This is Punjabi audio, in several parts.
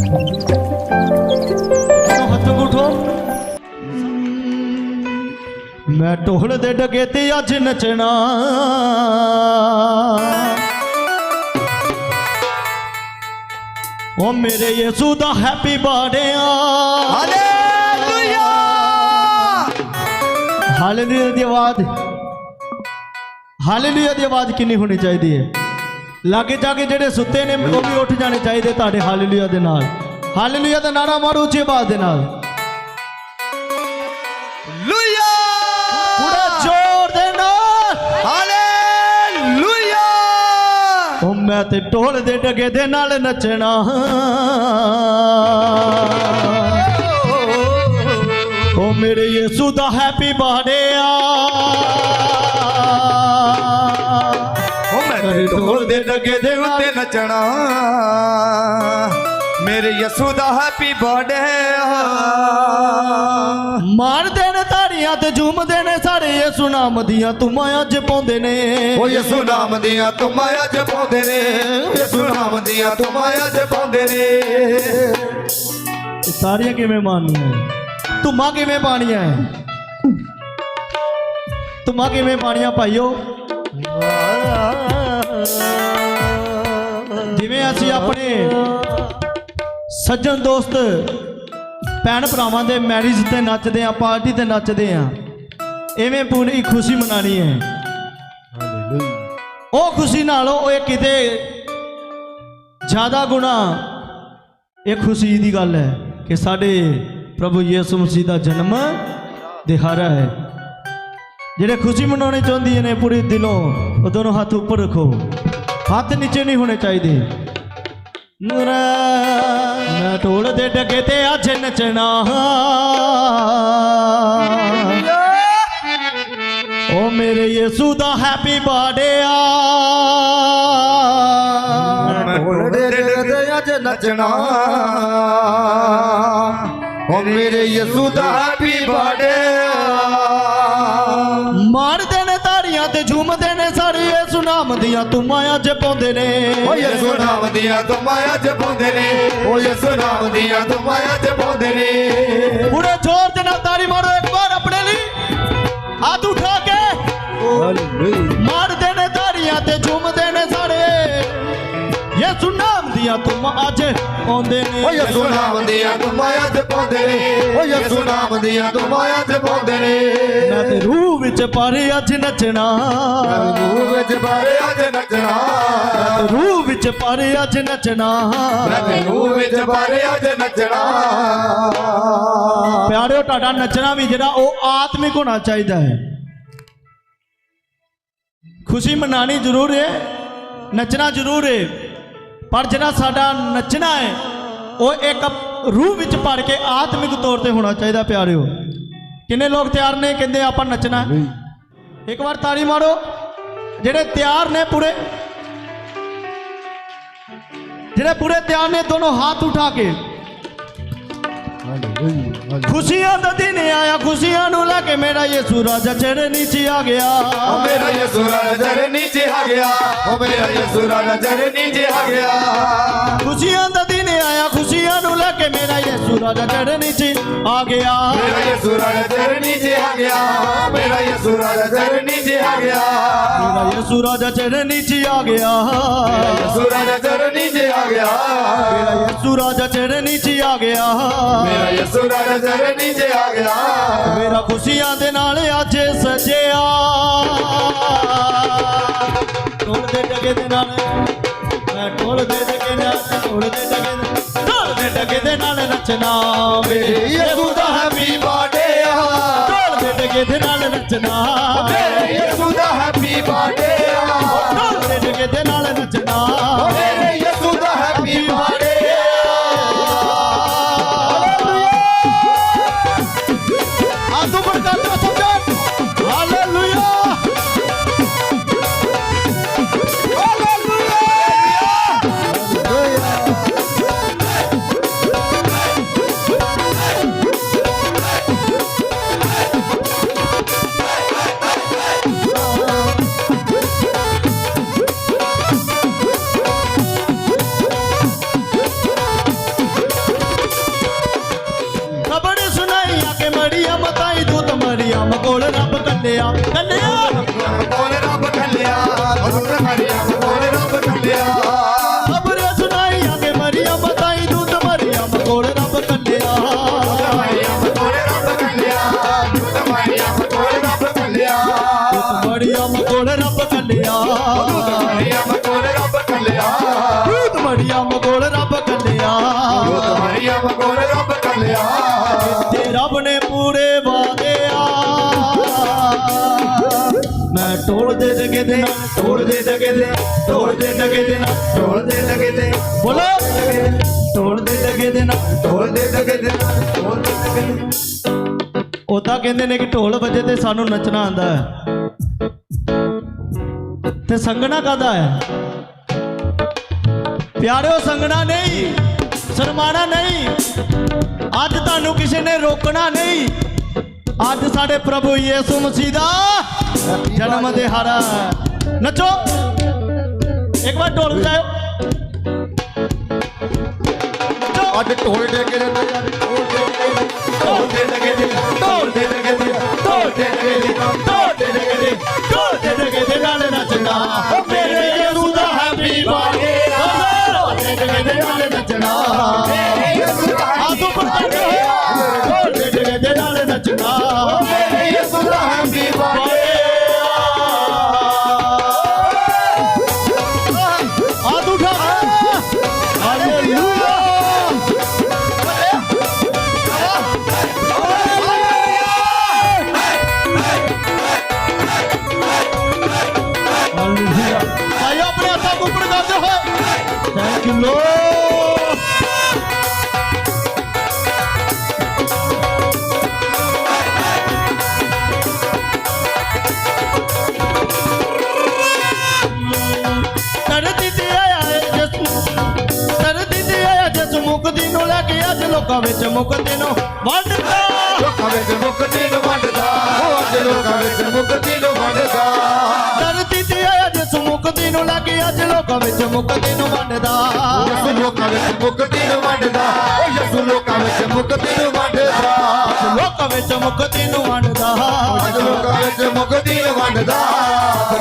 ਦੋਨੋਂ ਹੱਥ ਉਠੋ ਮੈਂ ਢੋਲ ਦੇ ਡਗੇ ਤੇ ਅੱਜ ਨੱਚਣਾ। ਓ ਮੇਰੇ ਯਿਸੂ ਦਾ ਹੈਪੀ ਬਰਥਡੇ ਆ। ਹਾਲੇਲੂਇਆ। ਹਾਲੇਲੂਇਆ ਦੀ ਆਵਾਜ਼। ਹਾਲੇਲੂਇਆ ਦੀ ਆਵਾਜ਼ ਕਿੰਨੀ ਹੋਣੀ ਚਾਹੀਦੀ ਹੈ? ਲਾਗੇ ਜਾ ਕੇ ਜਿਹੜੇ ਸੁੱਤੇ ਨੇ ਉਹ ਵੀ ਉੱਠ ਜਾਣੇ ਚਾਹੀਦੇ ਤੁਹਾਡੇ ਹਾਲੇਲੂਇਆ ਦੇ ਨਾਲ। ਹਾਲੇਲੂਇਆ ਦਾ ਨਾਰਾ ਮਾਰੋ ਉੱਚੀ ਆਵਾਜ਼ ਦੇ ਨਾਲ। ਲੂਇਆ ਪੂਰਾ ਜ਼ੋਰ ਦੇ ਨਾਲ। ਹਾਲੇਲੂਇਆ ਉਹ ਮੈਂ ਤੇ ਢੋਲ ਦੇ ਡਗੇ ਦੇ ਨਾਲ ਨੱਚਣਾ। ਉਹ ਮੇਰੇ ਯਿਸੂ ਦਾ ਹੈਪੀ ਬਰਥਡੇ ਆ। ਢੋਲ ਦੇ ਡਗੇ ਦੇ ਉੱਤੇ ਨੱਚਣਾ। ਮੇਰੇ ਯਸੂ ਦਾ ਹੈਪੀ ਬਰਥਡੇ ਮਾਰਦੇ ਨੇ ਤਾੜੀਆਂ ਤੇ ਝੂਮਦੇ ਨੇ ਸਾਰੇ ਯਿਸੂ ਨਾਮ ਦੀਆਂ ਤੁਮਾਂ ਅੱਜ ਪਾਉਂਦੇ ਨੇ। ਉਹ ਯਸੂ ਨਾਮ ਦੀਆਂ ਤੁਮਾਇਆ ਜਪਾਉਂਦੇ ਨੇ। ਯਸੂ ਨਾਮ ਦੀਆਂ ਤੁਮਾਇਆ ਜਪਾਉਂਦੇ ਨੇ। ਇਹ ਸਾਰੀਆਂ ਕਿਵੇਂ ਮਾਰਨੀਆਂ? ਤੁਮਾਂ ਕਿਵੇਂ ਪਾਣੀਆਂ ਤੁਮਾਂ ਕਿਵੇਂ ਪਾਣੀਆਂ ਭਾਈਓ? ਜਿਵੇਂ ਅਸੀਂ ਆਪਣੇ ਸੱਜਣ ਦੋਸਤ ਭੈਣ ਭਰਾਵਾਂ ਦੇ ਮੈਰਿਜ ਤੇ ਨੱਚਦੇ ਆ ਪਾਰਟੀ ਤੇ ਨੱਚਦੇ ਆ ਐਵੇਂ ਪੂਰੀ ਖੁਸ਼ੀ ਮਨਾਣੀ ਹੈ। ਉਹ ਖੁਸ਼ੀ ਨਾਲੋਂ ਉਹ ਕਿਤੇ ਜ਼ਿਆਦਾ ਗੁਣਾ ਇਹ ਖੁਸ਼ੀ ਦੀ ਗੱਲ ਹੈ ਕਿ ਸਾਡੇ ਪ੍ਰਭੂ ਯਿਸੂ ਮਸੀਹ ਦਾ ਜਨਮ ਦਿਹਾੜਾ ਹੈ। ਜਿਹੜੇ ਖੁਸ਼ੀ ਮਨਾਉਣੀ ਚਾਹੁੰਦੀ ਨੇ ਪੂਰੇ ਦਿਲੋਂ ਉਹ ਦੋਨੋਂ ਹੱਥ ਉੱਪਰ ਰੱਖੋ ਹੱਥ ਨੀਚੇ ਨਹੀਂ ਹੋਣੇ ਚਾਹੀਦੇ ਨੂਰਾ ਮੈਂ ਢੋਲ ਦੇ ਡਗੇ ਤੇ ਅੱਜ ਨੱਚਣਾ ਓ ਮੇਰੇ ਯਿਸੂ ਦਾ ਹੈਪੀ ਬਰਥਡੇ ਆ ਢੋਲ ਦੇ ਤੇ ਅੱਜ ਨੱਚਣਾ ਉਹ ਮੇਰੇ ਯਸੂ ਦਾ ਹੈਪੀ ਬਰਥਡੇ ਮਾਰਦੇ ਨੇ ਤਾੜੀਆਂ ਤੇ ਝੂਮਦੇ ਨੇ ਸਾਰੇ ਯਿਸੂ ਨਾਮ ਦੀਆਂ ਤੁਮਾਂ ਅੱਜ ਪਾਉਂਦੇ ਨੇ। ਉਹ ਯਸੂ ਨਾਮ ਦੀਆਂ ਤੁਮਾਇਆ ਜਪਾਉਂਦੇ ਨੇ। ਉਹ ਯਸੂ ਨਾਮ ਦੀਆਂ ਤੁਮਾਇਆ ਜਪਾਉਂਦੇ ਨੇ। ਪੂਰੇ ਜ਼ੋਰ ਦੇ ਨਾਲ ਤਾੜੀ ਮਾਰੋ ਇੱਕ ਵਾਰ ਆਪਣੇ ਲਈ। ਹੱਥ ਉਠਾ ਕੇ। ਮਾਰਦੇ ਨੇ ਤਾੜੀਆਂ ਤੇ ਝੂਮਦੇ ਨੇ ਸਾਰੇ। ਯਿਸੂ ਨਾਮ ਦੀਆਂ ਤੁਮਾਂ ਅੱਜ ਪਾਉਂਦੇ ਨੇ। ਉਹ ਯਸੂ ਨਾਮ ਦੀਆਂ ਤੁਮਾਇਆ ਜਪਾਉਂਦੇ ਨੇ। ਉਹ ਯਸੂ ਨਾਮ ਦੀਆਂ ਤੁਮਾਇਆ ਜਪਾਉਂਦੇ ਨੇ। ਮੈਂ ਤੇ ਰੂਹ ਵਿੱਚ ਪਾਰੇ ਅੱਜ ਨੱਚਣਾ। ਰੂਹ ਵਿੱਚ ਬਾਰੇ ਅੱਜ ਨੱਚਣਾ। ਰੂਹ ਵਿੱਚ ਪਾਰੇ ਅੱਜ ਨੱਚਣਾ। ਮੈਂ ਤੇ ਰੂਹ ਵਿੱਚ ਬਾਰੇ ਅੱਜ ਨੱਚਣਾ। ਪਿਆਰਿਓ ਤੁਹਾਡਾ ਨੱਚਣਾ ਵੀ ਜਿਹੜਾ ਉਹ ਆਤਮਿਕ ਹੋਣਾ ਚਾਹੀਦਾ ਹੈ। ਖੁਸ਼ੀ ਮਨਾਣੀ ਜ਼ਰੂਰ ਹੈ ਨੱਚਣਾ ਜ਼ਰੂਰ ਹੈ। ਪਰ ਜਿਹੜਾ ਸਾਡਾ ਨੱਚਣਾ ਹੈ ਉਹ ਇੱਕ ਰੂਹ ਵਿੱਚ ਪੜ ਕੇ ਆਤਮਿਕ ਤੌਰ ਤੇ ਹੋਣਾ ਚਾਹੀਦਾ ਪਿਆਰਿਓ। ਕਿੰਨੇ ਲੋਕ ਤਿਆਰ ਨੇ ਕਹਿੰਦੇ ਆਪਾਂ ਨੱਚਣਾ? ਇੱਕ ਵਾਰ ਤਾੜੀ ਮਾਰੋ ਜਿਹੜੇ ਤਿਆਰ ਨੇ ਪੂਰੇ। ਜਿਹੜੇ ਪੂਰੇ ਤਿਆਰ ਨੇ ਦੋਨੋਂ ਹੱਥ ਉਠਾ ਕੇ। ਖੁਸ਼ੀਆਂ ਦਾ ਦਿਨ ਆਇਆ ਖੁਸ਼ੀਆਂ ਨੂੰ ਲੈ ਕੇ ਮੇਰਾ ਯਿਸੂ ਰਾਜਾ ਚਿਹਰੇ ਨੀਚੇ ਆ ਗਿਆ। ਉਹ ਮੇਰਾ ਯਸੂ ਨਜ਼ਰ ਨੀਚੇ ਆ ਗਿਆ। ਉਹ ਮੇਰਾ ਯਸੂ ਨਜ਼ਰ ਨੀਚੇ ਆ ਗਿਆ। ਖੁਸ਼ੀਆਂ ਦਾ ਆਇਆ ਖੁਸ਼ੀਆਂ ਨੂੰ ਲੈ ਕੇ ਮੇਰਾ ਯਿਸੂ ਰਾਜਾ ਚਿਹਰੇ ਨੀਚੇ ਆ ਗਿਆ। ਮੇਰਾ ਯਸੂ ਨਜ਼ਰ ਨੀਚੇ ਆ ਗਿਆ। ਮੇਰਾ ਯਸੂ ਨਜ਼ਰ ਨੀਚੇ ਆ ਗਿਆ। ਮੇਰਾ ਯਿਸੂ ਰਾਜਾ ਚਿਹਰੇ ਨੀਚੇ ਆ ਗਿਆ। ਯਸੂ ਨਜ਼ਰ ਨੀਚੇ ਆ ਗਿਆ। ਮੇਰਾ ਯਿਸੂ ਰਾਜਾ ਚਿਹਰੇ ਨੀਚੇ ਆ ਗਿਆ। ਮੇਰਾ ਯਸੂ ਨਜ਼ਰ ਨੀਚੇ ਆ ਗਿਆ। ਮੇਰਾ ਖੁਸ਼ੀਆਂ ਦੇ ਨਾਲ ਅੱਜ ਸਜਿਆ। ਢੋਲ ਦੇ ਡਗੇ ਦੇ ਨਾਲ ਮੈਂ ਢੋਲ ਦੇ ਡਗੇ ਨਾਲ ਢੋਲ ਦੇ ਡਗੇ ਨਾਲ। ਢੋਲ ਦੇ ਡਗੇ ਨੱਚਣਾ ਮੇਰੇ ਯਸੂ ਦਾ ਹੈਪੀ ਬਰਥਡੇ ਆ ਢੋਲ ਦੇ ਡਗੇ ਦੇ ਨਾਲ ਨੱਚਣਾ ਮੇਰੇ ਯਸੂ ਦਾ ਕੋਲ ਰੱਬ ਕੱਲਿਆ ਕੱਲਿਆ ਕੋਲ ਰੱਬ ਕੱਲਿਆ ਹਜ਼ੂਰ ਮਰੀਮ ਕੋਲ ਰੱਬ ਕੱਲਿਆ ਖਬਰ ਸੁਣਾਈ ਆਗੇ ਮਰੀਮ ਤਾਈ ਦੂਤ ਮਰੀਮ ਕੋਲ ਰੱਬ ਕੱਲਿਆ ਮਰੀਮ ਕੋਲ ਰੱਬ ਕੱਲਿਆ ਮਰੀਮ ਕੋਲ ਰੱਬ ਕੱਲਿਆ ਦੂਤ ਮਰੀਮ ਕੋਲ ਰੱਬ ਕੱਲਿਆ ਦੂਤ ਮਰੀਮ ਕੋਲ ਰੱਬ ਕੱਲਿਆ ਢੋਲ ਦੇ ਦਗੇ ਦੇ ਨਾਲ, ਢੋਲ ਦੇ ਦਗੇ ਦੇ, ਢੋਲ ਦੇ ਦਗੇ ਦੇ ਨਾਲ, ਢੋਲ ਦੇ ਲਗੇ ਤੇ ਬੋਲੋ। ਢੋਲ ਦੇ ਦਗੇ ਦੇ ਨਾਲ, ਢੋਲ ਦੇ ਲਗੇ ਤੇ ਢੋਲ ਦੇ ਲਗੇ ਤੇ ਉਦਾਂ ਕਹਿੰਦੇ ਨੇ ਕਿ ਢੋਲ ਵੱਜੇ ਤੇ ਸਾਨੂੰ ਨੱਚਣਾ ਆਂਦਾ ਹੈ। ਤੇ ਸੰਗਣਾ ਕਾਦਾ ਹੈ? ਪਿਆਰਿਓ, ਸੰਗਣਾ ਨਹੀਂ ਸ਼ਰਮਾਣਾ ਨਹੀਂ। ਅੱਜ ਤੁਹਾਨੂੰ ਕਿਸੇ ਨੇ ਰੋਕਣਾ ਨਹੀਂ। ਅੱਜ ਸਾਡੇ ਪ੍ਰਭੂ ਯੀਸੂ ਮਸੀਹ ਦਾ ਜਨਮ ਦਿਹਾੜਾ ਨੱਚੋ। ਇੱਕ ਵਾਰ ਢੋਲ ਵਜਾਓ ਅੱਜ ਢੋਲ ਦੇ ਕੇ ਜਾਂਦੇ। ਯਾਰ ਢੋਲ ਲੋਕਾਂ ਵਿੱਚ ਮੁਕਤੀ ਨੂੰ ਵੰਡਦਾ ਲੋਕਾਂ ਵਿੱਚ ਮੁਕਤੀ ਨੂੰ ਵੰਡਦਾ ਉਹ ਅੱਜ ਲੋਕਾਂ ਵਿੱਚ ਮੁਕਤੀ ਨੂੰ ਵੰਡਦਾ ਧਰਤੀ ਤੇ ਆਇਆ ਯਿਸੂ ਮੁਕਤੀ ਨੂੰ ਲੈ ਕੇ ਅੱਜ ਲੋਕਾਂ ਵਿੱਚ ਮੁਕਤੀ ਨੂੰ ਵੰਡਦਾ ਯਿਸੂ ਲੋਕਾਂ ਵਿੱਚ ਮੁਕਤੀ ਨੂੰ ਵੰਡਦਾ ਉਹ ਯਿਸੂ ਲੋਕਾਂ ਵਿੱਚ ਮੁਕਤੀ ਨੂੰ ਵੰਡਦਾ ਲੋਕਾਂ ਵਿੱਚ ਮੁਕਤੀ ਨੂੰ ਵੰਡਦਾ ਅੱਜ ਲੋਕਾਂ ਵਿੱਚ ਮੁਕਤੀ ਨੂੰ ਵੰਡਦਾ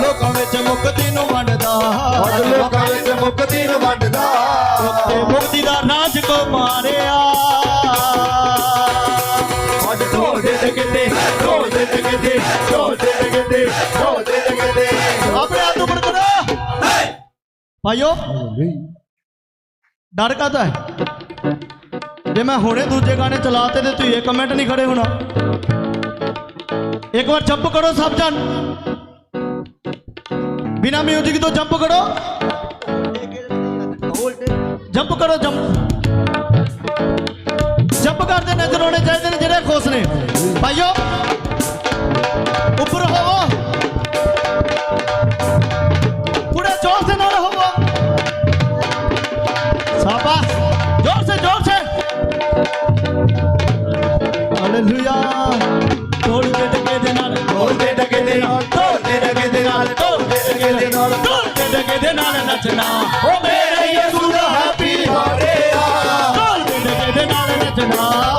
ਲੋਕਾਂ ਵਿੱਚ ਮੁਕਤੀ ਨੂੰ ਵੰਡਦਾ ਅੱਜ ਲੋਕਾਂ ਵਿੱਚ ਮੁਕਤੀ ਨੂੰ ਵੰਡਦਾ ਭਾਈਓ, ਡਰ ਕਾਹਦਾ ਹੈ? ਜੇ ਮੈਂ ਹੁਣੇ ਦੂਜੇ ਗਾਣੇ ਚਲਾਤੇ ਤੇ ਤੁਸੀਂ ਇਹ ਕਮੈਂਟ ਨਹੀਂ ਖੜੇ ਹੋਣਾ। ਇੱਕ ਵਾਰ ਜੰਪ ਕਰੋ ਸਭ ਜਣ। ਬਿਨਾ ਮਿਊਜ਼ਿਕ ਤੋਂ ਜੰਪ ਕਰੋ। ਜੰਪ ਕਰੋ ਜੰਪ ਜੰਪ ਕਰਦੇ ਨਜ਼ਰ ਆਉਣੇ ਚਾਹੀਦੇ ਨੇ ਜਿਹੜੇ ਖੁਸ਼ ਨੇ। ਭਾਈਓ, ਉੱਪਰ ਹੋਵੋ। ਦੇ ਨਾਲ ਢੋਲਦੇ ਡਗੇ ਦੇ ਨਾਲ ਢੋਲਦੇ ਦੇ ਨਾਲ ਢੋਲਦੇ ਮੇਰੇ ਯਿਸੂ ਦਾ ਹੈਪੀ ਹਾਰੇ ਆ ਢੋਲਦੇ ਡਗੇ ਦੇ ਨਾਲ ਨੱਚਣਾ।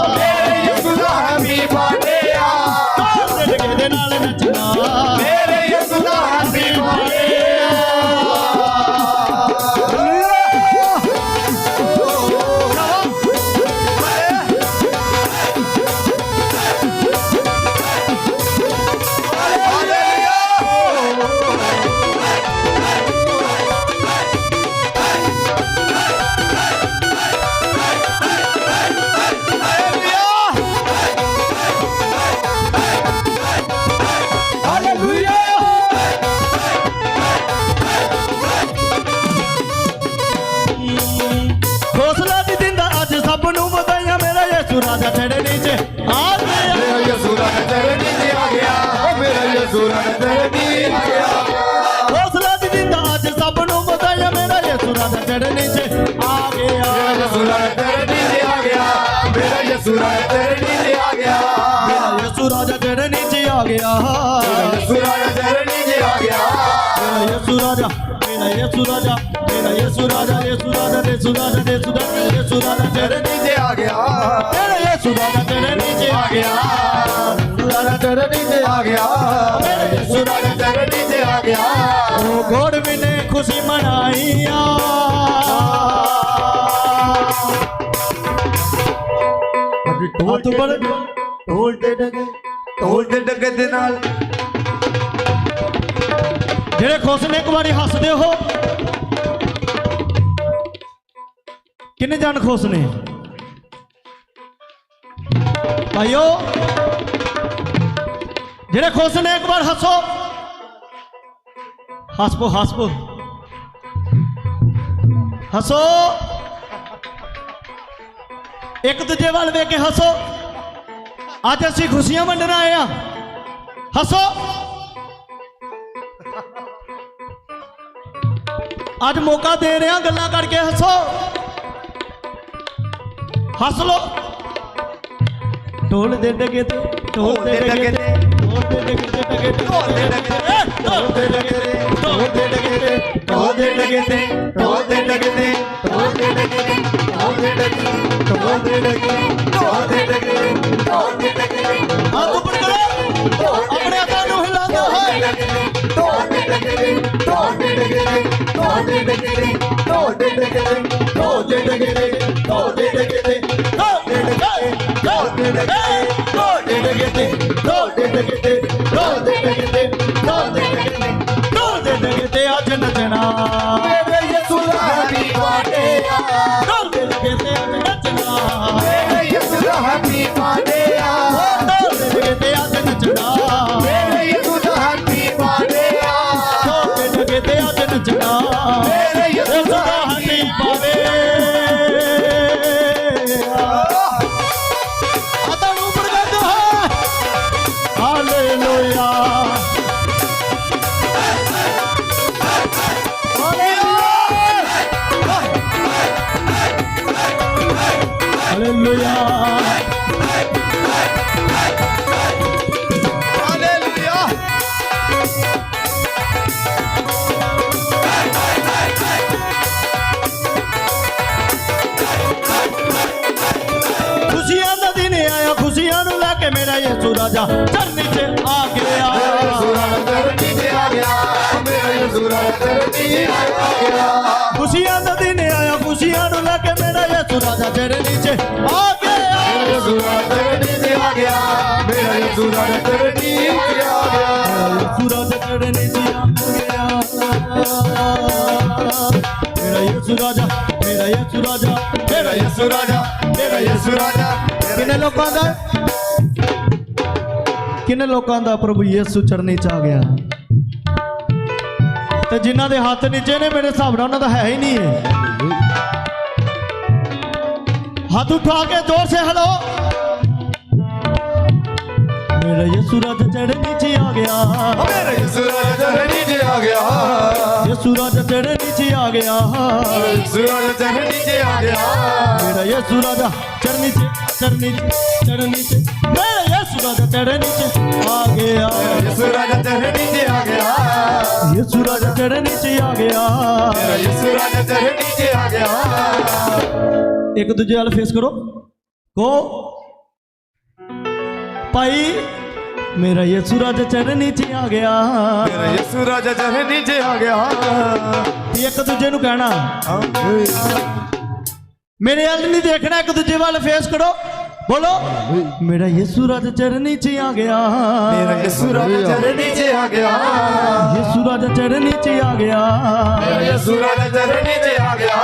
ਗਿਆ ਓ ਮੇਰਾ ਯਿਸੂ ਦਾ ਤੇਰੇ ਨੀਚੇ ਆ ਗਿਆ ਹੌਸਲਾ ਵੀ ਦਿੰਦਾ ਅੱਜ ਸਭ ਨੂੰ ਵਧਾਈਆਂ ਮੇਰਾ ਯਿਸੂ ਰਾਜਾ ਤੇਰੇ ਨੀਚੇ ਆ ਗਿਆ ਮੇਰਾ ਯਿਸੂ ਦਾ ਤੇਰੇ ਨੀਚੇ ਆ ਗਿਆ ਮੇਰਾ ਯਿਸੂ ਦਾ ਤੇਰੇ ਨੀਚੇ ਆ ਗਿਆ ਮੇਰਾ ਯਿਸੂ ਰਾਜਾ ਤੇਰੇ ਨੀਚੇ ਆ ਗਿਆ ਮੇਰਾ ਯਿਸੂ ਦਾ ਤੇਰੇ ਨੀਚੇ ਆ ਗਿਆ ਮੇਰਾ ਯਿਸੂ ਰਾਜਾ ਮੇਰਾ ਯਿਸੂ ਰਾਜਾ ਮੇਰਾ ਯਿਸੂ ਰਾਜਾ ਯਿਸੂ ਰਾਜਾ ਯਿਸੂ ਰਾਜਾ ਯਿਸੂ ਰਾਜਾ ਯਿਸੂ ਰਾਜਾ ਤੇਰੇ ਤੇਰੇ ਨੀਚੇ ਆ ਗਿਆ ਮੇਰਾ ਯਿਸੂ ਰਾਜਾ ਤੇਰੇ ਨੀਚੇ ਆ ਗਿਆ ਆ ਗਿਆ। ਮੇਰਾ ਯਿਸੂ 'ਚ ਆ ਗਿਆ। ਉਹ ਗੋੜ ਮਿਲੇ ਖੁਸ਼ੀ ਮਨਾਈਆਂ ਹੱਥ ਉੱਪਰ ਢੋਲ ਦੇ ਡਗੇ ਢੋਲ ਦੇ ਡਗੇ ਦੇ ਨਾਲ। ਜਿਹੜੇ ਖੁਸ਼ ਨੇ ਇੱਕ ਵਾਰੀ ਹੱਸਦੇ ਹੋ। ਕਿੰਨੇ ਜਣ ਖੁਸ਼ ਨੇ? ਭਾਈਓ। ਜਿਹੜੇ ਖੁਸ਼ ਨੇ ਇੱਕ ਵਾਰ ਹੱਸੋ ਹੱਸਪੋ ਹੱਸਪੋ ਹੱਸੋ ਇੱਕ ਦੂਜੇ ਵੱਲ ਵੇਖ ਕੇ ਹੱਸੋ ਅੱਜ ਅਸੀਂ ਖੁਸ਼ੀਆਂ ਵੰਡਣ ਆਏ ਆ ਹੱਸੋ ਅੱਜ ਮੌਕਾ ਦੇ ਰਿਹਾ ਗੱਲਾਂ ਕਰਕੇ ਹੱਸੋ ਹੱਸ ਲੋ ਢੋਲ ਦੇ ਡਗੇ ਤੇ ਢੋਲ ਦੇ ਡਗੇ ਤੇ ਢੋਲ ਦੇ ਡਗੇ ਤੇ ਡਗੇ ਤੇ ਢੋਲ ਦੇ ਡਗੇ ਤੇ ਢੋਲ ਦੇ ਡਗੇ ਤੇ ਢੋਲ ਦੇ ਡਗੇ ਤੇ ਢੋਲ ਦੇ ਡਗੇ ਤੇ ਢੋਲ ਦੇ ਡਗੇ ਤੇ ਢੋਲ ਦੇ ਡਗੇ ਤੇ ਢੋਲ ਦੇ ਡਗੇ ਢੋਲ ਦੇ ਡਗੇ ਢੋਲ ਦੇ ਡਗੇ ਢੋਲ ਦੇ ਡਗੇ ਹੱਥ ਉੱਪਰ ਕਰੋ ਆਪਣੇ ਹੱਥਾਂ ਨੂੰ ਹਿਲਾਉਂਦੇ ਹੋਏ ਢੋਲ ਦੇ ਡਗੇ ਢੋਲ ਦੇ ਡਗੇ ਢੋਲ ਦੇ ਡਗੇ ਢੋਲ ਦੇ ਡਗੇ ਢੋਲ ਦੇ ਡਗੇ ਢੋਲ ਦੇ ਡਗੇ ਢੋਲ ਦੇ ਡਗੇ கெட்டு தோல் கெட்டு கெட்டு ਰਾਜਾ ਚਰਨੀ 'ਚ ਆ ਗਿਆ ਸੁਰਾ ਕਰਨੀ ਤੇ ਆ ਗਿਆ ਮੇਰੇ ਸੁਰਾ ਕਰਨੀ ਆ ਗਿਆ ਖੁਸ਼ੀਆਂ ਦਾ ਦਿਨ ਆਇਆ ਖੁਸ਼ੀਆਂ ਨੂੰ ਲੈ ਕੇ ਮੇਰਾ ਯਿਸੂ ਰਾਜਾ ਚਰਨੀ 'ਚ ਆ ਗਿਆ ਸੁਰਾ ਕਰਨੀ ਤੇ ਆ ਗਿਆ ਮੇਰੇ ਸੁਰਾ ਤੇ ਆ ਆ ਗਿਆ ਮੇਰਾ ਯਿਸੂ ਰਾਜਾ ਮੇਰਾ ਯਿਸੂ ਰਾਜਾ ਮੇਰਾ ਯਿਸੂ ਰਾਜਾ ਮੇਰਾ ਯਿਸੂ ਰਾਜਾ ਕਿੰਨੇ ਲੋਕਾਂ ਦਾ ਕਿੰਨੇ ਲੋਕਾਂ ਦਾ ਪ੍ਰਭੂ ਯਿਸੂ ਚਰਨੀ 'ਚ ਆ ਗਿਆ? ਤੇ ਜਿਨ੍ਹਾਂ ਦੇ ਹੱਥ ਨੀਚੇ ਨੇ ਮੇਰੇ ਹਿਸਾਬ ਨਾਲ ਉਹਨਾਂ ਦਾ ਹੈ ਹੀ ਨਹੀਂ ਹੈ ਹੱਥ ਉਠਾ ਕੇ ਜ਼ੋਰ ਸੇ ਹਲੋ। ਮੇਰਾ ਯਿਸੂ ਰਾਜਾ ਚੜ੍ਹਨੀ 'ਚ ਆ ਗਿਆ। ਮੇਰਾ ਯਿਸੂ ਰਾਜਾ ਚਰਨੀ ਤੇ ਆ ਗਿਆ। ਯਿਸੂ ਰਾਜਾ ਚੜ੍ਹਨੀ 'ਚ ਆ ਗਿਆ। ਯਿਸੂ ਰਾਜਾ ਚਰਨੀ ਤੇ ਆ ਗਿਆ। ਮੇਰਾ ਯਿਸੂ ਰਾਜਾ ਚੜ੍ਹਨੀ 'ਚ ਚੜ੍ਹਨੀ 'ਚ 'ਚ। ਮੇਰਾ ਯਿਸੂ ਰਾਜਾ ਚੜ੍ਹਨੀ 'ਚ ਆ ਗਿਆ। ਯਿਸੂ ਰਾਜਾ ਚਰਨੀ ਤੇ ਆ ਗਿਆ। ਯਿਸੂ ਰਾਜਾ ਚੜ੍ਹਨੀ 'ਚ ਆ ਗਿਆ। ਮੇਰਾ ਯਿਸੂ ਰਾਜਾ ਚਰਨੀ ਤੇ ਆ ਗਿਆ। ਇੱਕ ਦੂਜੇ ਵੱਲ ਫੇਸ ਕਰੋ। ਕੋ ਭਾਈ ਮੇਰਾ ਯਿਸੂ ਰਾਜਾ ਚੜ੍ਹਨੀ 'ਚ ਆ ਗਿਆ। ਮੇਰਾ ਯਿਸੂ ਰਾਜਾ ਚਰਨੀ ਤੇ ਆ ਗਿਆ। ਇੱਕ ਦੂਜੇ ਨੂੰ ਕਹਿਣਾ। ਮੇਰੇ ਵੱਲ ਨਹੀਂ ਦੇਖਣਾ ਇੱਕ ਦੂਜੇ ਵੱਲ ਫੇਸ ਕਰੋ। ਬੋਲੋ ਮੇਰਾ ਯਿਸੂ ਰਾਜਾ ਚੜ੍ਹਨੀ 'ਚ ਆ ਗਿਆ। ਮੇਰਾ ਯਿਸੂ ਰਾਜਾ ਚਰਨੀ ਤੇ ਆ ਗਿਆ। ਯਿਸੂ ਰਾਜਾ ਚੜ੍ਹਨੀ 'ਚ ਆ ਗਿਆ। ਮੇਰਾ ਯਿਸੂ ਰਾਜਾ ਚਰਨੀ ਤੇ ਆ ਗਿਆ।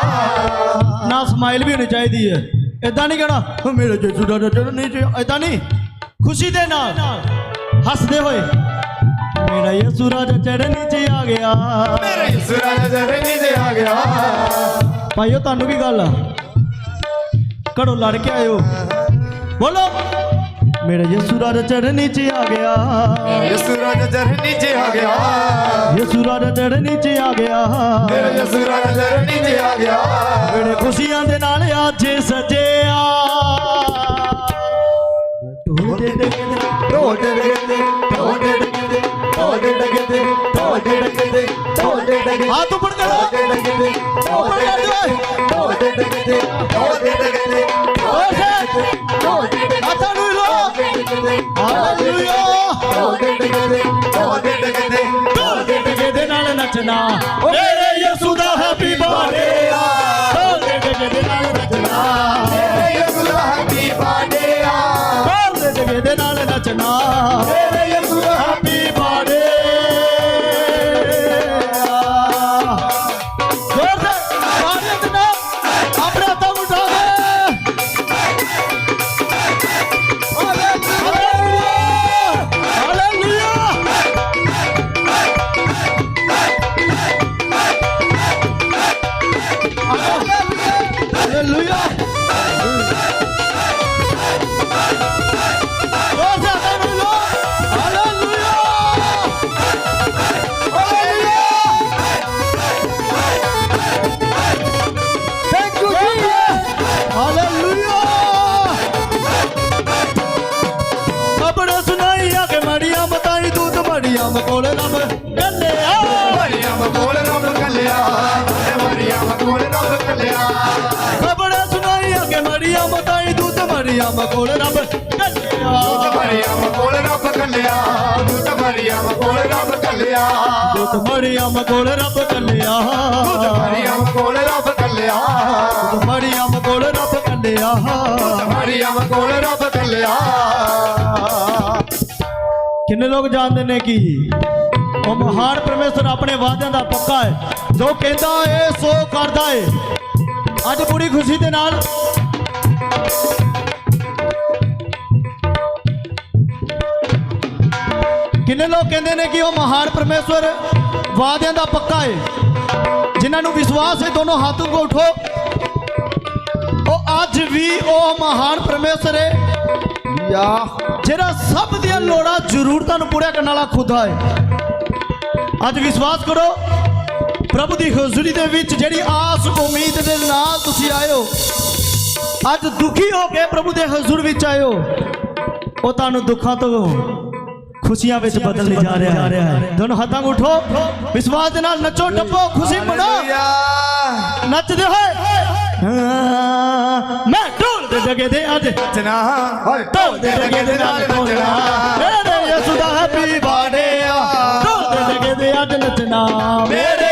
ਨਾ ਸਮਾਈਲ ਵੀ ਹੋਣੀ ਚਾਹੀਦੀ ਹੈ। ਇਦਾਂ ਨਹੀਂ ਕਹਿਣਾ "ਓ ਮੇਰੇ ਯਿਸੂ ਰਾਜਾ ਚੜ੍ਹਨੀ 'ਚ ਇਦਾਂ ਨਹੀਂ। ਖੁਸ਼ੀ ਦੇ ਨਾਲ ਹੱਸਦੇ ਹੋਏ ਮੇਰਾ ਯਿਸੂ ਰਾਜਾ ਚੜ੍ਹਨੀ 'ਚ ਆ ਗਿਆ। ਮੇਰਾ ਯਿਸੂ ਰਾਜਾ ਚਰਨੀ ਤੇ ਆ ਗਿਆ। ਭਾਈਓ ਤੁਹਾਨੂੰ ਕੀ ਗੱਲ ਆ? ਘੜੋ ਲੜ ਕੇ ਆਇਓ। ਬੋਲੋ। ਮੇਰਾ ਯਿਸੂ ਰਾਜਾ ਚੜ੍ਹਨੀ 'ਚ ਆ ਗਿਆ। ਯਿਸੂ ਰਾਜਾ ਚਰਨੀ ਤੇ ਆ ਗਿਆ। ਯਿਸੂ ਰਾਜਾ ਚੜ੍ਹਨੀ 'ਚ ਆ ਗਿਆ। ਮੇਰਾ ਯਿਸੂ ਰਾਜਾ ਚਰਨੀ ਤੇ ਆ ਗਿਆ। ਮੇਰੇ ਖੁਸ਼ੀਆਂ ਦੇ ਨਾਲ ਅੱਜ ਸਜਿਆ। ਢੋਲ ਦੇ ਦੇ। ਢੋਲ ਦੇ। తోడెడగదే తోడెడగదే తోడెడగదే ఆ తుపడతాడు తోడెడగదే తోడెడగదే తోడెడగదే తోడెడగదే తోడెడగదే అతడులో హల్లెలూయా తోడెడగదే తోడెడగదే తోడెడగదే నాల నచనా మేరే యేసు దా హ్యాపీ బర్త్డే తోడెడగదే నాల నచనా మేరే యేసు దా హ్యాపీ బర్త్డే తోడెడగదే నాల నచనా మేరే ਮੜੀਆਂ ਮਕੋਲੇ ਨਮ ਕੱਲੇ ਆ ਮਰੀਮ ਕੋਲ ਰੱਬ ਕੱਲਿਆ। ਮਰੀਮ ਕੋਲ ਰੱਬ ਕੱਲਿਆ ਖਬਰ ਸੁਣਾਈ ਆ ਕਿ ਮੜੀਆਂ ਮਤਾਈ ਦੂਤ ਅੰਬ ਕੋਲ ਰੱਬ ਕੱਲੇ ਮਰੀ ਅੰਬ ਕੋਲ ਰੱਬ ਕੱਲਿਆ। ਦੁੱਤ ਮਰੀਮ ਕੋਲ ਰੱਬ ਕੱਲਿਆ। ਦੂਤ ਅੰਬ ਕੋਲ ਰੱਬ ਕੱਲਿਆ ਮਰੀਮ ਕੋਲ ਰੱਬ ਕੱਲਿਆ। ਦੂਤ ਅੰਬ ਕੋਲ ਰੱਬ ਕੱਲਿਆ ਮਰੀਮ ਕੋਲ ਰੱਬ ਕੱਲਿਆ। ਕਿੰਨੇ ਲੋਕ ਜਾਣਦੇ ਨੇ ਕਿ ਉਹ ਮਹਾਨ ਪਰਮੇਸ਼ਰ ਆਪਣੇ ਵਾਅਦਿਆਂ ਦਾ ਪੱਕਾ ਹੈ, ਜੋ ਕਹਿੰਦਾ ਏ, ਸੋ ਕਰਦਾ ਏ। ਅੱਜ ਪੂਰੀ ਖੁਸ਼ੀ ਦੇ ਨਾਲ ਕਿੰਨੇ ਲੋਕ ਕਹਿੰਦੇ ਨੇ ਕਿ ਉਹ ਮਹਾਨ ਪਰਮੇਸ਼ਰ ਵਾਅਦਿਆਂ ਦਾ ਪੱਕਾ ਏ। ਜਿਨ੍ਹਾਂ ਨੂੰ ਵਿਸ਼ਵਾਸ ਹੈ ਦੋਨੋਂ ਹੱਥ ਨੂੰ ਉਠੋ। ਉਹ ਅੱਜ ਵੀ ਉਹ ਮਹਾਨ ਪਰਮੇਸ਼ਰ ਹੈ ਯਾ ਜਿਹੜਾ ਸਭ ਦੀਆਂ ਲੋੜਾਂ ਜ਼ਰੂਰਤਾਂ ਨੂੰ ਪੂਰਾ ਕਰਨ ਵਾਲਾ ਖੁਦਾ ਹੈ ਅੱਜ ਵਿਸ਼ਵਾਸ ਕਰੋ ਪ੍ਰਭੂ ਦੀ ਹਜ਼ੂਰੀ ਦੇ ਵਿੱਚ ਜਿਹੜੀ ਆਸ ਉਮੀਦ ਦੇ ਨਾਲ ਤੁਸੀਂ ਹੋ ਅੱਜ ਦੁਖੀ ਹੋ ਕੇ ਪ੍ਰਭੂ ਦੇ ਹਜ਼ੂਰ ਵਿੱਚ ਹੋ ਉਹ ਤੁਹਾਨੂੰ ਦੁੱਖਾਂ ਤੋਂ ਖੁਸ਼ੀਆਂ ਵਿੱਚ ਬਦਲ ਜਾ ਰਿਹਾ ਹੈ। ਦੋਨੋਂ ਹੱਥਾਂ ਉਠੋ ਵਿਸ਼ਵਾਸ ਦੇ ਨਾਲ ਨੱਚੋ ਟੱਪੋ ਖੁਸ਼ੀ ਮਨਾਓ। ਨੱਚਦੇ ਹੋਏ। ਮੈਂ ਢੋਲ ਦੇ ਡਗੇ ਦੇ ਅੱਜ ਨੱਚਣਾ ਹੋਏ ਢੋਲ ਦੇ ਡਗੇ ਦੇ ਨਾਲ ਨੱਚਣਾ। ਮੇਰੇ ਯਿਸੂ ਦਾ ਹੈਪੀ ਬਰਥਡੇ ਆ ਢੋਲ ਦੇ ਡਗੇ ਦੇ ਅੱਜ ਨੱਚਣਾ। ਮੇਰੇ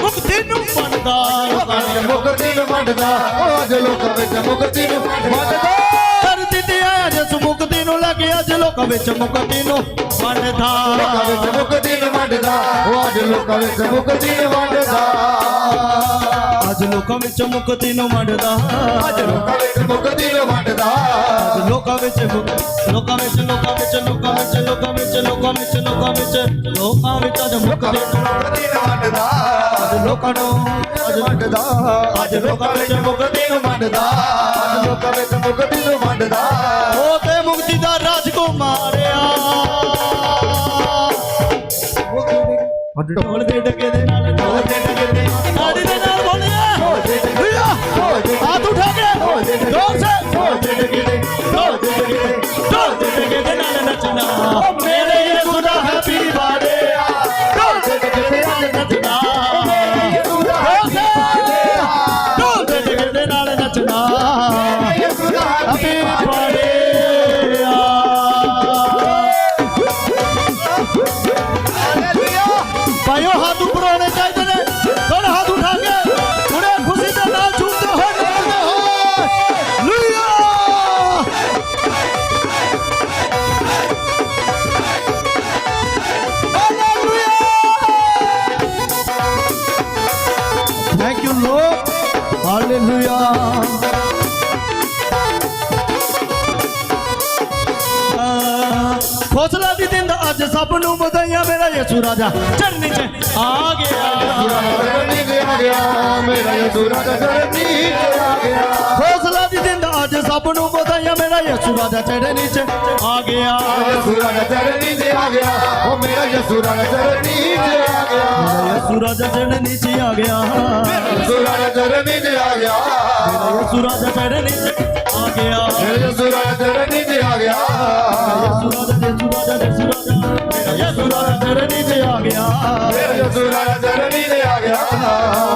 ਮੁਕਤੀ ਨੂੰ ਨੇ ਮੁਕਤੀ ਨੂੰ ਵੰਡਦਾ ਉਹ ਅੱਜ ਲੋਕਾਂ ਵਿੱਚ ਮੁਕਤੀ ਨੂੰ ਵੰਡਦਾ ਕਰ ਦਿੱਤੇ ਯਸ ਮੁਕਤੀ ਨੂੰ ਲੱਗ ਅੱਜ ਲੋਕਾਂ ਵਿੱਚ ਮੁਕਤੀ ਨੂੰ ਬਣਦਾ ਲੋਕਾਂ ਵਿੱਚ ਮੁਕਤੀ ਨੂੰ ਵੰਡਦਾ ਉਹ ਅੱਜ ਲੋਕਾਂ ਵਿੱਚ ਮੁਕਤੀ ਨੂੰ ਵੰਡਦਾ ਅੱਜ ਲੋਕਾਂ ਵਿੱਚ ਮੁਕਤੀ ਨੂੰ ਵੰਡਦਾ। ਅੱਜ ਲੋਕਾਂ ਵਿੱਚ ਮੁਕਤੀ ਨੂੰ ਅੱਜ ਲੋਕਾਂ ਵਿੱਚ ਲੋਕਾਂ ਵਿੱਚ ਲੋਕਾਂ ਵਿੱਚ ਲੋਕਾਂ ਵਿੱਚ ਲੋਕਾਂ ਵਿੱਚ ਲੋਕਾਂ ਵਿੱਚ ਲੋਕਾਂ ਵਿੱਚ ਲੋਕਾਂ ਵਿੱਚ ਅੱਜ ਮੁਕਤੀ ਨੂੰ ਵੰਡਦਾ। ਅੱਜ ਲੋਕਾਂ ਨੂੰ ਅੱਜ ਵੰਡਦਾ। ਅੱਜ ਲੋਕਾਂ ਵਿੱਚ ਮੁਕਤੀ ਨੂੰ ਵੰਡਦਾ। ਅੱਜ ਲੋਕਾਂ ਵਿੱਚ ਮੁਕਤੀ ਨੂੰ ਵੰਡਦਾ। ਉਹ ਤੇ ਮੁਕਤੀ ਦਾ ਰਾਜਕੁਮਾਰਿਆ ਢੋਲ ਦੇ ਡੱਕੇ ਦੇ ਢੋਲ ਦੇ। ਅੱਜ ਸਭ ਨੂੰ ਵਧਾਈਆਂ ਮੇਰਾ ਯਿਸੂ ਰਾਜਾ। ਚੜਨੀ ਚ ਆ ਗਿਆ। ਚਰਨੀ ਤੇ ਆ ਗਿਆ ਮੇਰਾ ਯਸੂ ਰਾਜਾ ਚਰਨੀ ਤੇ ਆ ਗਿਆ ਹੌਸਲਾ ਦੀ ਦਿੰਦਾ ਅੱਜ ਸਭ ਨੂੰ ਵਧਾਈਆਂ ਮੇਰਾ ਯਿਸੂ ਰਾਜਾ ਚੜਨੀ ਚ ਆ ਗਿਆ। ਯਸੂ ਰਾਜਾ ਚਰਨੀ ਤੇ ਆ ਗਿਆ ਉਹ ਮੇਰਾ ਯਸੂ ਰਾਜਾ ਚਰਨੀ ਤੇ ਆ ਗਿਆ ਯਿਸੂ ਰਾਜਾ ਚੜਨੀ ਚ ਆ ਗਿਆ। ਯਸੂ ਰਾਜਾ ਚਰਨੀ ਤੇ ਆ ਗਿਆ ਯਿਸੂ ਰਾਜਾ ਚੜਨੀ ਚ ਆ ਗਿਆ। ਮੇਰਾ ਯਸੂ ਰਾਜਾ ਚਰਨੀ ਤੇ ਆ ਗਿਆ। ਯਿਸੂ ਰਾਜਾ ਯਿਸੂ ਰਾਜਾ ਯਿਸੂ ਰਾਜਾ। ਮੇਰਾ ਯਿਸੂ ਰਾਜਾ ਚੜਨੀ ਚ ਆ ਗਿਆ। ਮੇਰਾ ਯਸੂ ਰਾਜਾ ਚਰਨੀ ਤੇ ਆ ਗਿਆ।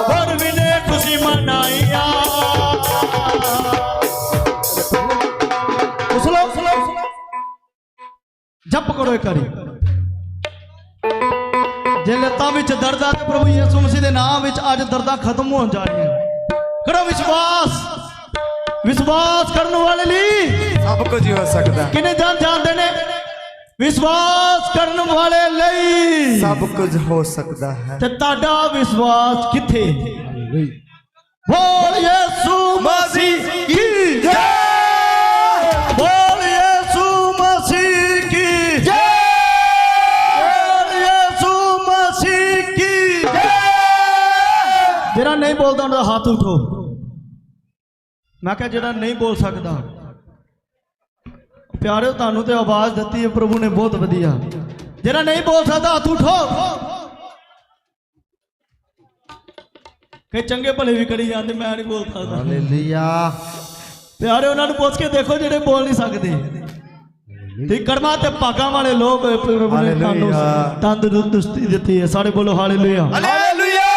ਹੋਰ ਵੀ ਨੇ ਖੁਸ਼ੀ ਮਨਾਈਆਂ। ਉਸਲੋ ਉਸਲੋ ਜਪ ਕਰੋ ਇੱਕ ਵਾਰੀ। ਜੇ ਲੱਤਾਂ ਵਿੱਚ ਦਰਦ ਆ ਤੇ ਪ੍ਰਭੂ ਯਿਸੂ ਮਸੀਹ ਦੇ ਨਾਮ ਵਿੱਚ ਅੱਜ ਦਰਦਾਂ ਖਤਮ ਹੋਣ ਜਾ ਰਹੀਆਂ ਕਰੋ ਵਿਸ਼ਵਾਸ। ਵਿਸ਼ਵਾਸ ਕਰਨ ਵਾਲੇ ਲਈ ਸਭ ਕੁਝ ਹੋ ਸਕਦਾ। ਕਿਨੇ ਜਾਣ ਜਾਣਦੇ ਨੇ? ਵਿਸ਼ਵਾਸ ਕਰਨ ਵਾਲੇ ਲਈ। ਸਭ ਕੁਝ ਹੋ ਸਕਦਾ ਹੈ। ਤੇ ਤੁਹਾਡਾ ਵਿਸ਼ਵਾਸ ਕਿੱਥੇ? ਬੋਲ ਯਿਸੂ ਮਸੀਹ ਕੀ ਜੈ? ਬੋਲ ਯਿਸੂ ਮਸੀਹ ਕੀ ਜੈ? ਬੋਲ ਯਿਸੂ ਮਸੀਹ ਕੀ ਜੈ? ਜਿਹੜਾ ਨਹੀਂ ਬੋਲਦਾ ਉਹਨਾਂ ਦਾ ਹੱਥ ਉਠੋ। ਮੈਂ ਕਿਹਾ ਜਿਹੜਾ ਨਹੀਂ ਬੋਲ ਸਕਦਾ ਪਿਆਰਿਓ ਤੁਹਾਨੂੰ ਤੇ ਆਵਾਜ਼ ਦਿੱਤੀ ਹੈ ਪ੍ਰਭੂ ਨੇ ਬਹੁਤ ਵਧੀਆ। ਜਿਹੜਾ ਨਹੀਂ ਬੋਲ ਸਕਦਾ ਹੱਥ ਉਠੋ ਕਈ ਚੰਗੇ ਭਲੇ ਵੀ ਕਰੀ ਜਾਂਦੇ ਮੈਂ ਨਹੀਂ ਬੋਲ ਸਕਦਾ। ਹਾਲੇਲੂਇਆ। ਪਿਆਰੇ ਉਹਨਾਂ ਨੂੰ ਪੁੱਛ ਕੇ ਦੇਖੋ ਜਿਹੜੇ ਬੋਲ ਨਹੀਂ ਸਕਦੇ। ਤੇ ਕਰਮਾਂ ਤੇ ਭਾਗਾਂ ਵਾਲੇ ਲੋਕ ਪ੍ਰਭੂ ਨੇ ਤੁਹਾਨੂੰ। ਤੰਦਰੁਸਤੀ ਦਿੱਤੀ ਹੈ ਸਾਡੇ ਬੋਲੋ ਹਾਲੇਲੂਇਆ। ਹਾਲੇਲੂਇਆ।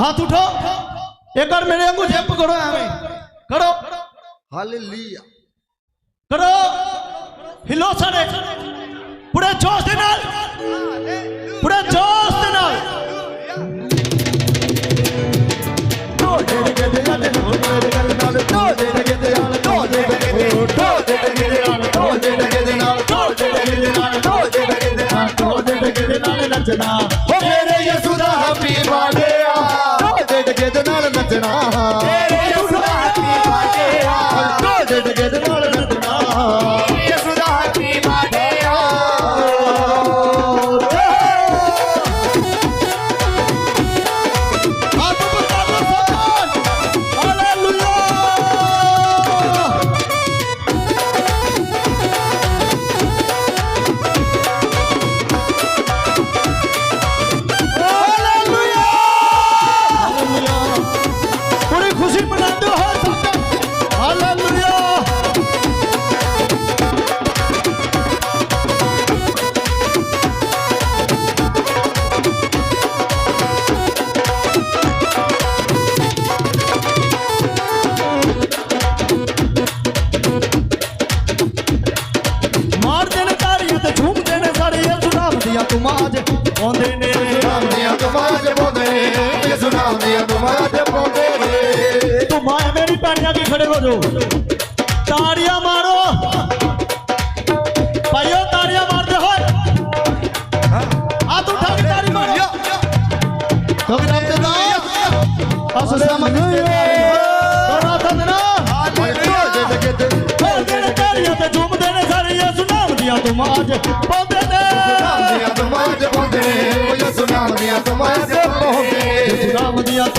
ਹੱਥ ਉਠੋ ਇੱਕ ਵਾਰ ਮੇਰੇ ਵਾਂਗੂ ਜੰਪ ਕਰੋ ਐਵੇਂ। ਕਰੋ। ਹਾਲੇਲੂਇਆ। ਕਰੋ। ਹਿਲੋ ਸਾਰੇ। ਪੂਰੇ ਜੋਸ਼ ਦੇ ਨਾਲ। ਪੂਰੇ ਜੋਸ਼ ਦੇ ਨਾਲ। ਹੋ ਮੇਰੇ ਯਿਸੂ ਦਾ ਹਬੀਬਾ ਦੇ ਆ ਢੋਲੇ ਦੇ ਗੇਦੇ ਨਾਲ ਨੱਚਣਾ। ਜੋ। ਤਾੜੀਆਂ ਮਾਰੋ। ਭਾਈਓ ਤਾੜੀਆਂ ਮਾਰਦੇ ਹੋਏ। ਆ ਤੂੰ ਠੱਗ ਤਾੜੀ ਮਾਰੋ। ਕਿਉਂਕਿ ਰੱਬ ਦੇ ਨਾਮ ਅਸਲਾ ਮੰਗਦੇ ਦੋਨਾ ਤੰਨਾ ਹੋਰ ਜਿਹੜੇ ਤਾੜੀਆਂ ਤੇ ਝੂਮਦੇ ਨੇ ਸਾਰੇ ਯਸੂ ਨਾਮ ਦੀਆਂ ਤੁਮਾਜ ਪਾਉਂਦੇ ਨੇ। ਨਾਮ ਦੀਆਂ ਤੁਮਾਜ ਪਾਉਂਦੇ ਨੇ। ਯਸੂ ਨਾਮ ਦੀਆਂ ਤੁਮਾਜ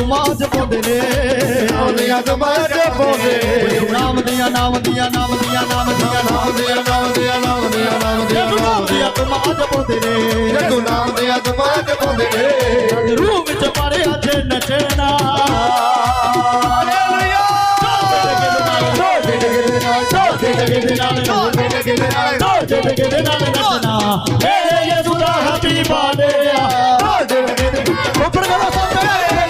ਨਾਮ ਦੀਆਂ ਤੁਮਾਜ ਪਾਉਂਦੇ ਨੇ। ਨਾਮ ਦੀਆਂ ਤੁਮਾਜ ਪਾਉਂਦੇ ਯਿਸੂ ਨਾਮ ਦੀਆਂ ਨਾਮ ਦੀਆਂ ਨਾਮ ਦੀਆਂ ਨਾਮ ਦੀਆਂ ਨਾਮ ਦੀਆਂ ਨਾਮ ਦੀਆਂ ਨਾਮ ਦੀਆਂ ਨਾਮ ਦੀਆਂ ਯਿਸੂ ਨਾਮ ਦੀਆਂ ਤੁਮਾਜ ਪਾਉਂਦੇ ਨੇ। ਯਿਸੂ ਨਾਮ ਦੀਆਂ ਤੁਮਾਜ ਪਾਉਂਦੇ ਨੇ। ਰੂਹ ਵਿੱਚ ਮਾਰੇ ਅੱਜ ਨਚਣਾ ਹਾਲੇਲੂਇਆ ਢੋਡੇ ਡਗੇ ਦੇ ਨਾਲ ਢੋਡੇ ਡਗੇ ਦੇ ਨਾਲ ਢੋਡੇ ਡਗੇ ਦੇ ਨਾਲ ਢੋਡੇ ਡਗੇ ਦੇ ਨਾਲ ਨੱਚਣਾ ਮੇਰੇ ਯਿਸੂ ਦਾ ਹੈਪੀ ਬਰਥਡੇ ਆ ਢੋਡੇ ਡਗੇ ਦੇ ਉੱਪਰ ਕਰੋ ਸਭ ਮੇਰੇ